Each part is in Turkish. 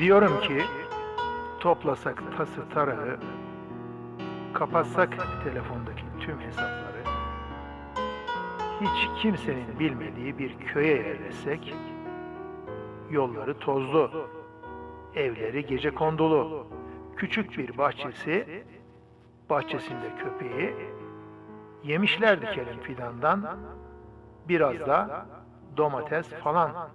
Diyorum ki toplasak tası tarağı, kapatsak telefondaki tüm hesapları, hiç kimsenin bilmediği bir köye yerleşsek, yolları tozlu, evleri gece kondulu, küçük bir bahçesi, bahçesinde köpeği, yemişler dikelim fidandan, biraz da domates falan.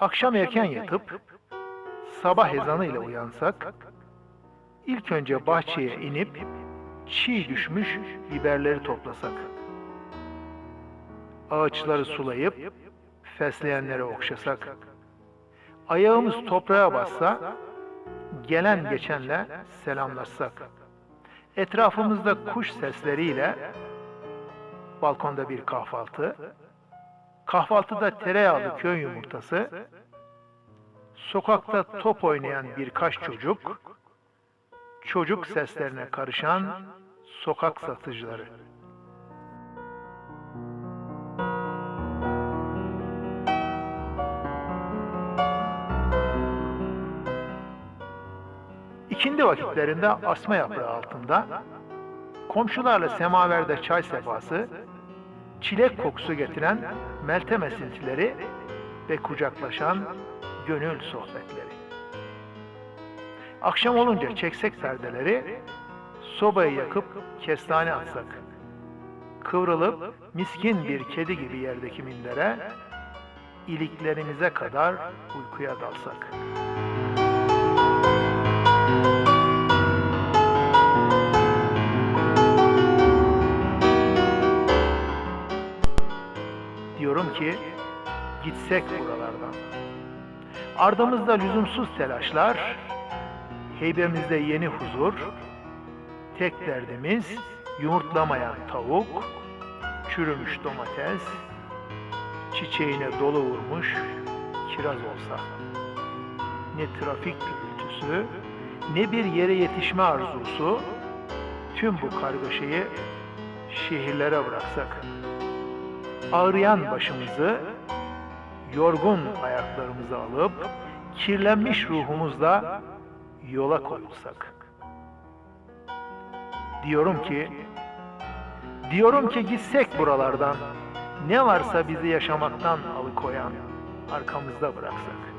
Akşam erken yatıp sabah ezanıyla uyansak, ilk önce bahçeye inip çiğ düşmüş biberleri toplasak, ağaçları sulayıp fesleğenleri okşasak, ayağımız toprağa bassa, gelen geçenle selamlaşsak, etrafımızda kuş sesleriyle balkonda bir kahvaltı, kahvaltıda tereyağlı köy yumurtası, sokakta top oynayan birkaç çocuk, çocuk seslerine karışan sokak satıcıları. İkindi vakitlerinde asma yaprağı altında, komşularla semaverde çay sefası, çilek kokusu getiren meltem esintileri ve kucaklaşan gönül sohbetleri. Akşam olunca çeksek perdeleri, sobayı yakıp kestane atsak, kıvrılıp miskin bir kedi gibi yerdeki mindere, iliklerimize kadar uykuya dalsak. Ki gitsek buralardan. Ardımızda lüzumsuz telaşlar, heybemizde yeni huzur, tek derdimiz yumurtlamayan tavuk, çürümüş domates, çiçeğine dolu vurmuş kiraz olsa. Ne trafik gürültüsü, ne bir yere yetişme arzusu, tüm bu kargaşayı şehirlere bıraksak ağrıyan başımızı, yorgun ayaklarımızı alıp, kirlenmiş ruhumuzla yola koyulsak. Diyorum ki, diyorum ki gitsek buralardan, ne varsa bizi yaşamaktan alıkoyan arkamızda bıraksak.